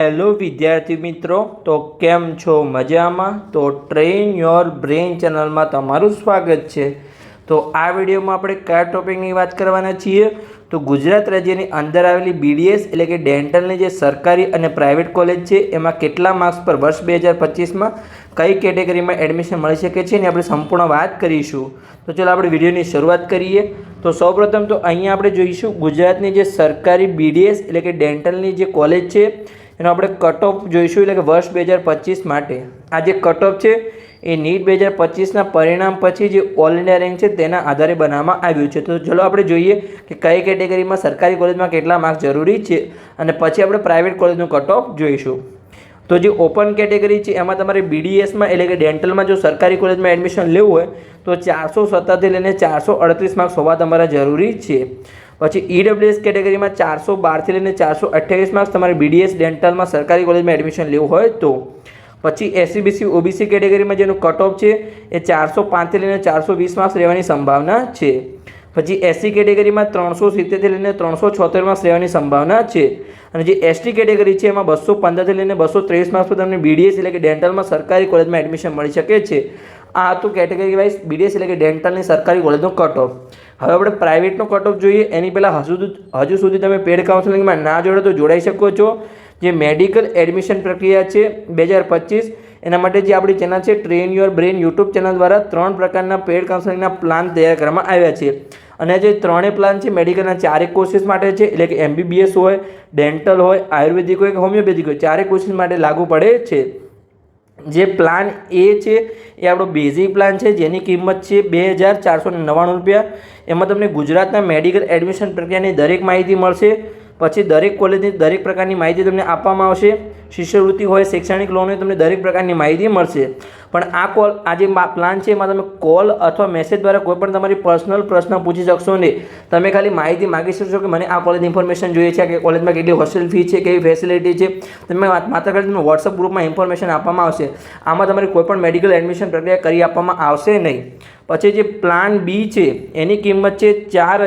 Hello વિદ્યાર્થી મિત્રો, તો કેમ છો? મજામાં? તો ટ્રેન યોર બ્રેન ચેનલમાં તમારું સ્વાગત છે. તો આ વિડીયોમાં આપણે કયા ટોપિકની વાત કરવાના છીએ? તો ગુજરાત રાજ્યની અંદર આવેલી બીડીએસ એટલે કે ડેન્ટલની જે સરકારી અને પ્રાઇવેટ કોલેજ છે, એમાં કેટલા માર્ક્સ પર વર્ષ બે હજાર પચીસમાં કઈ કેટેગરીમાં એડમિશન મળી શકે છે, એની આપણે સંપૂર્ણ વાત કરીશું. તો ચાલો આપણે વિડીયોની શરૂઆત કરીએ. તો સૌપ્રથમ તો અહીંયા આપણે જોઈશું ગુજરાતની જે સરકારી બીડીએસ એટલે કે ડેન્ટલની જે કોલેજ છે એનો આપણે કટ જોઈશું એટલે કે વર્ષ બે હજાર પચીસ માટે. આ જે કટ છે, એ નીટ બે હજાર પચીસના પરિણામ પછી જે ઓલ ઇન્ડિયા રેન્ક છે, તેના આધારે બનાવવામાં આવ્યું છે. તો ચલો આપણે જોઈએ કે કઈ કેટેગરીમાં સરકારી કોલેજમાં કેટલા માર્ક્સ જરૂરી છે અને પછી આપણે પ્રાઇવેટ કોલેજનું કટ જોઈશું. તો જે ઓપન કેટેગરી છે, એમાં તમારે બીડીએસમાં એટલે કે ડેન્ટલમાં જો સરકારી કોલેજમાં એડમિશન લેવું હોય, તો ચારસો સત્તરથી લઈને ચારસો અડત્રીસ માર્ક્સ હોવા તમારા જરૂરી છે. પછી ઈડબ્લ્યુએસ કેટેગરીમાં ચારસો બારથી લઈને ચારસો અઠ્યાવીસ માર્ક્સ તમારે બીડીએસ ડેન્ટલમાં સરકારી કોલેજમાં એડમિશન લેવું હોય તો. પછી એસસીબીસી ઓબીસી કેટેગરીમાં જેનું કટ ઓફ છે, એ ચારસો પાંચથી લઈને ચારસો વીસ માર્ક્સ રહેવાની સંભાવના છે. પછી એસસી કેટેગરીમાં ત્રણસો સિત્તેરથી લઈને ત્રણસો છોતેર માર્ક્સ રહેવાની સંભાવના છે. અને જે એસટી કેટેગરી છે, એમાં બસો પંદરથી લઈને બસો ત્રેવીસ માર્ક્સ પર તમને બીડીએસ એટલે કે ડેન્ટલમાં સરકારી કોલેજમાં એડમિશન મળી શકે છે. આ હતું કેટેગરી વાઇઝ બીડીએસ એટલે કે ડેન્ટલની સરકારી કોલેજનો કટ ઓફ હવે આપણે પ્રાઇવેટનો કટ ઓફ જોઈએ. એની પહેલાં હજુ હજુ સુધી તમે પેડ કાઉન્સેલિંગમાં ના જોડો તો જોડાઈ શકો છો. જે મેડિકલ એડમિશન પ્રક્રિયા છે બે હજાર પચીસ, એના માટે જે આપણી ચેનલ છે train your brain YouTube channel દ્વારા ત્રણ પ્રકારના પેડ કાઉન્સેલિંગના પ્લાન તૈયાર કરવામાં આવ્યા છે. અને જે ત્રણેય પ્લાન છે મેડિકલના ચારેક કોર્સિસ માટે છે, એટલે કે એમબીબીએસ હોય ડેન્ટલ હોય, આયુર્વેદિક હોય કે હોમિયોપેથિક હોય, ચારેક કોર્સિસ માટે લાગુ પડે છે. જે પ્લાન એ છે, એ આપણો બેઝિક પ્લાન છે, જેની કિંમત છે બે હજાર ચારસો નવ્વાણું રૂપિયા. એમાં તમને ગુજરાતના મેડિકલ એડમિશન પ્રક્રિયાની દરેક માહિતી મળશે. પછી દરેક કોલેજની દરેક પ્રકારની માહિતી તમને આપવામાં આવશે. શિષ્યવૃત્તિ હોય, શૈક્ષણિક લોન હોય, તમને દરેક પ્રકારની માહિતી મળશે. પણ આ કોલ આ જે પ્લાન છે, એમાં તમે કોલ અથવા મેસેજ દ્વારા કોઈ પણ તમારી પર્સનલ પ્રશ્ન પૂછી શકશો નહીં. તમે ખાલી માહિતી માગી શકશો કે મને આ કોલેજ ઇન્ફોર્મેશન જોઈએ છે કે કોલેજમાં કેટલી હોસ્ટેલ ફી છે, કેવી ફેસિલિટી છે. તમે માત્ર ખાલી તમને વોટ્સઅપ ગ્રુપમાં ઇન્ફોર્મેશન આપવામાં આવશે. આમાં તમારી કોઈ પણ મેડિકલ એડમિશન પ્રક્રિયા કરી આપવામાં આવશે નહીં. પછી જે પ્લાન બી છે, એની કિંમત છે ચાર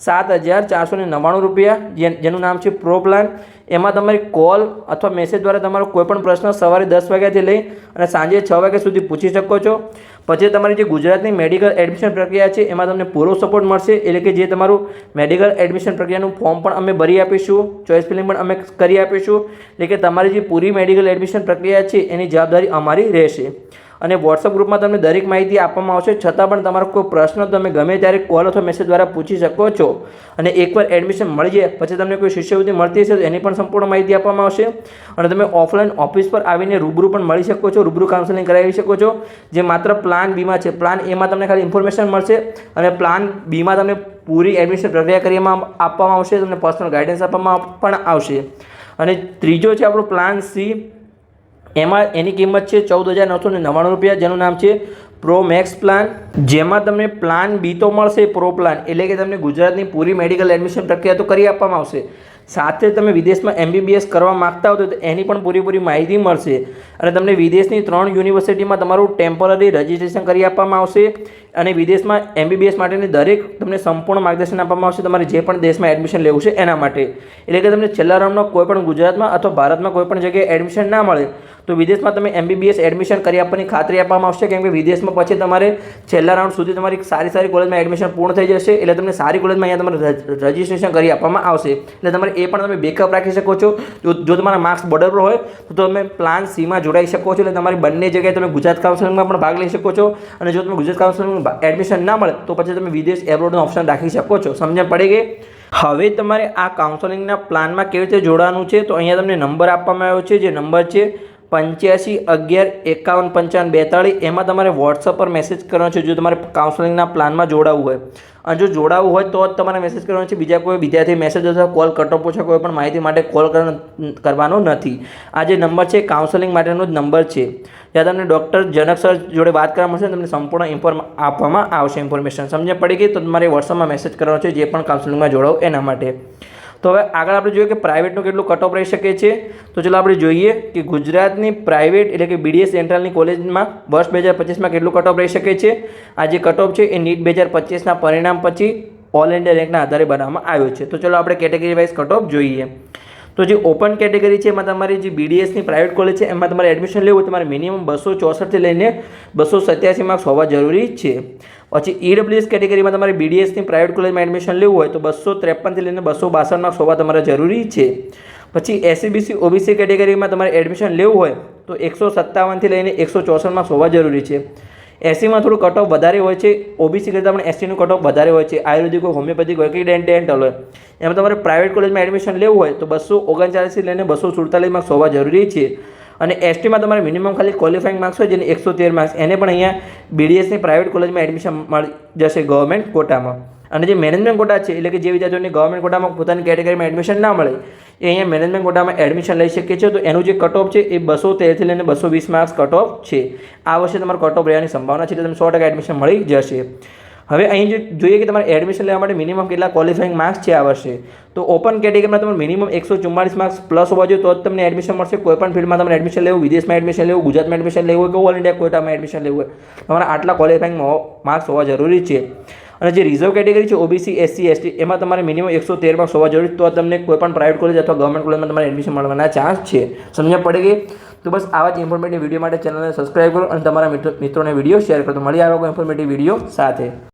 સાત હજાર ચારસો નવ્વાણું રૂપિયા જેનું નામ છે પ્રો પ્લાન એમાં તમારી કોલ અથવા મેસેજ દ્વારા તમારો કોઈપણ પ્રશ્ન સવારે દસ વાગ્યાથી લઈ અને સાંજે છ વાગ્યા સુધી પૂછી શકો છો. પછી તમારી જે ગુજરાતની મેડિકલ એડમિશન પ્રક્રિયા છે, એમાં તમને પૂરો સપોર્ટ મળશે. એટલે કે જે તમારું મેડિકલ એડમિશન પ્રક્રિયાનું ફોર્મ પણ અમે ભરી આપીશું. ચોઇસ ફિલિંગ પણ અમે કરી આપીશું. એટલે કે તમારી જે પૂરી મેડિકલ એડમિશન પ્રક્રિયા છે, એની જવાબદારી અમારી રહેશે. અને વોટ્સઅપ ગ્રુપમાં તમને દરેક માહિતી આપવામાં આવશે. છતાં પણ તમારો કોઈ પ્રશ્ન તમે ગમે ત્યારે કોલ અથવા મેસેજ દ્વારા પૂછી શકો છો. અને એકવાર એડમિશન મળી જાય, પછી તમને કોઈ શિષ્યવૃત્તિ મળતી હશે તો એની પણ સંપૂર્ણ માહિતી આપવામાં આવશે. અને તમે ઓફલાઈન ઓફિસ પર આવીને રૂબરૂ પણ મળી શકો છો, રૂબરૂ કાઉન્સેલિંગ કરાવી શકો છો. જે માત્ર પ્લાન બીમાં છે. પ્લાન એમાં તમને ખાલી ઇન્ફોર્મેશન મળશે અને પ્લાન બીમાં તમને પૂરી એડમિશન પ્રક્રિયા કરવામાં આપવામાં આવશે, તમને પર્સનલ ગાઈડન્સ આપવામાં પણ આવશે. અને ત્રીજો છે આપણો પ્લાન સી એમાં એની કિંમત છે ચૌદ હજાર નવસો નવ્વાણું રૂપિયા, જેનું નામ છે પ્રો મેક્સ પ્લાન જેમાં તમને પ્લાન બી તો મળશે પ્રો પ્લાન એટલે કે તમને ગુજરાતની પૂરી મેડિકલ એડમિશન પ્રક્રિયા તો કરી આપવામાં આવશે. સાથે તમે વિદેશમાં એમબીબીએસ કરવા માગતા હો તો એની પણ પૂરેપૂરી માહિતી મળશે. અને તમને વિદેશની ત્રણ યુનિવર્સિટીમાં તમારું ટેમ્પરરી રજિસ્ટ્રેશન કરી આપવામાં આવશે. અને વિદેશમાં એમબીબીએસ માટેની દરેક તમને સંપૂર્ણ માર્ગદર્શન આપવામાં આવશે. તમારે જે પણ દેશમાં એડમિશન લેવું છે એના માટે. એટલે કે તમને છેલ્લા રાઉન્ડમાં કોઈ પણ ગુજરાતમાં અથવા ભારતમાં કોઈ પણ જગ્યાએ એડમિશન ના મળે, તો વિદેશમાં તમે એમબીબીએસ એડમિશન કરી આપવાની ખાતરી આપવામાં આવશે. કેમ કે વિદેશમાં પછી તમારે છેલ્લા રાઉન્ડ સુધી તમારી સારી સારી કોલેજમાં એડમિશન પૂર્ણ થઈ જશે. એટલે તમને સારી કોલેજમાં અહીંયા તમારે રજિસ્ટ્રેશન કરી આપવામાં આવશે. એટલે તમારે એ પણ તમે બેકઅપ રાખી શકો છો. જો જો તમારા માર્ક્સ બોર્ડર પર હોય, તો તમે પ્લાન સીમાં જોડાઈ શકો છો. એટલે તમારી બંને જગ્યાએ તમે ગુજરાત કાઉન્સેલિંગમાં પણ ભાગ લઈ શકો છો. અને જો તમે ગુજરાત કાઉન્સેલિંગમાં એડમિશન ના મળે, તો પછી તમે વિદેશ એબ્રોડનો ઓપ્શન રાખી શકો છો. સમજણ પડી ગઈ? હવે તમારે આ કાઉન્સેલિંગના પ્લાનમાં કેવી રીતે જોડાવાનું છે, તો અહીંયા તમને નંબર આપવામાં આવ્યો છે. જે નંબર છે પંચ્યાસી, અગિયાર, એકાવન, પંચાવન, બેતાળીસ, એમાં તમારે વોટ્સઅપ પર મેસેજ કરવાનો છે. જો તમારે કાઉન્સેલિંગના પ્લાનમાં જોડાવવું હોય. અને જો જોડાવવું હોય તો જ તમારે મેસેજ કરવાનો છે. બીજા કોઈ વિદ્યાર્થી મેસેજ અથવા કોલ કટો પૂછે, કોઈ પણ માહિતી માટે કોલ કરવાનો નથી. આ જે નંબર છે કાઉન્સેલિંગ માટેનો જ નંબર છે. ત્યાં તમને ડૉક્ટર જનક સર જોડે વાત કરવા મળશે તમને સંપૂર્ણ ઇન્ફોર્મ આપવામાં આવશે ઇન્ફોર્મેશન સમજ પડી ગઈ તો તમારે વોટ્સઅપમાં મેસેજ કરવાનો છે, જે પણ કાઉન્સેલિંગમાં જોડાવો એના માટે. તો હવે આગળ આપણે જોઈએ કે પ્રાઇવેટનું કેટલું કટ રહી શકે છે. તો ચલો આપણે જોઈએ કે ગુજરાતની પ્રાઇવેટ એટલે કે બીડીએસ સેન્ટ્રલની કોલેજમાં વર્ષ બે હજાર પચીસમાં કેટલું કટ રહી શકે છે? આ જે કટ છે એ નીટ બે હજાર પચીસના પરિણામ પછી ઓલ ઇન્ડિયા રેન્કના આધારે બનાવવામાં આવ્યો છે. તો ચલો આપણે કેટેગરી વાઇઝ કટ જોઈએ. તો જે ઓપન કેટેગરી છે, એમાં તમારી જે બીડીએસની પ્રાઇવેટ કોલેજ છે, એમાં તમારે એડમિશન લેવું તમારે મિનિમમ બસો ચોસઠથી લઈને બસો સત્યાસી માર્ક્સ હોવા જરૂરી છે. પછી ઈડબ્લ્યુએસ કેટેગરીમાં તમારે બીડીએસની પ્રાઇવેટ કોલેજમાં એડમિશન લેવું હોય, તો બસો ત્રેપનથી લઈને બસો બાસઠ માર્ક્સ હોવા તમારે જરૂરી છે. પછી એસસીબીસી ઓબીસી કેટેગરીમાં તમારે એડમિશન લેવું હોય, તો એકસો સત્તાવનથી લઈને એકસો ચોસઠ માર્ક્સ હોવા જરૂરી છે. એસીમાં થોડું કટ ઓફ વધારે હોય છે ઓબીસી કરતાં પણ એસીનું કટ ઓફ વધારે હોય છે, આયુર્વેદિક હોય, હોમિયોપેથિક હોય કે ડેન્ટલ હોય. એમાં તમારે પ્રાઇવેટ કોલેજમાં એડમિશન લેવું હોય તો બસો ઓગણચાલીસથી લઈને બસો સુડતાલીસ માર્ક્સ હોવા જરૂરી છે. અને એસટીમાં તમારે મિનિમમ ખાલી ક્વોલિફાઈંગ માર્ક્સ હોય જેને એકસો તેર માર્ક્સ એને પણ અહીંયા બીડીએસની પ્રાઇવેટ કોલેજમાં એડમિશન મળી જશે ગવર્મેન્ટ કોટામાં અને જે મેનેજમેન્ટ કોટા છે, એટલે કે જે વિદ્યાર્થીઓને ગવર્મેન્ટ કોટામાં પોતાની કેટેગરીમાં એડમિશન ના મળે, એ અહીંયા મેનેજમેન્ટ કોટામાં એડમિશન લઈ શકે છે તો એનું જે કટ ઓફ છે, એ બસો તેરથી લઈને બસો વીસ માર્ક્સ કટ ઓફ છે. આ વર્ષે તમારે કટ ઓફ રહેવાની સંભાવના છે એટલે તમને સો ટકા એડમિશન મળી જશે. હવે અહીં જે જોઈએ કે તમારે એડમિશન લેવા માટે મિનિમમ કેટલા ક્વોલિફાઇંગ માર્ક્સ છે આ વર્ષે? તો ઓપન કેટેગરીમાં તમારે મિનિમમ એકસો ચુમ્માળીસ માર્ક્સ પ્લસ હોવા જોઈએ, તો જ તમને એડમિશન મળશે. કોઈ પણ ફિલ્ડમાં તમને એડમિશન લેવું વિદેશમાં એડમિશન લેવું ગુજરાતમાં એડમિશન લેવું હોય કે ઓલ ઇન્ડિયા કોટામાં એડમિશન લેવું હોય, તમારે આટલા ક્વોલિફાઇંગ માર્ક્સ હોવા જરૂરી છે. અને જે રિઝર્વ કેટેગરી છે ઓબીસી એસસી એસટી એમાં તમારે મિનિમમ એકસો તેર માર્ક્સ હોવા જરૂરી તો તમને કોઈપણ પ્રાઇવેટ કોલેજ અથવા ગવર્મેન્ટ કોલેજમાં તમારે એડમિશન મળવાના ચાન્સ છે. સમજણ પડે ગઈ? તો બસ આવા જ ઇન્ફોર્મેટિવ વીડિયો માટે ચેનલને સબસ્ક્રાઈબ કરો અને તમારા મિત્રો મિત્રોને વીડિયો શેર કરો. તો મળી આવે ઇન્ફોર્મેટિવ વીડિયો સાથે.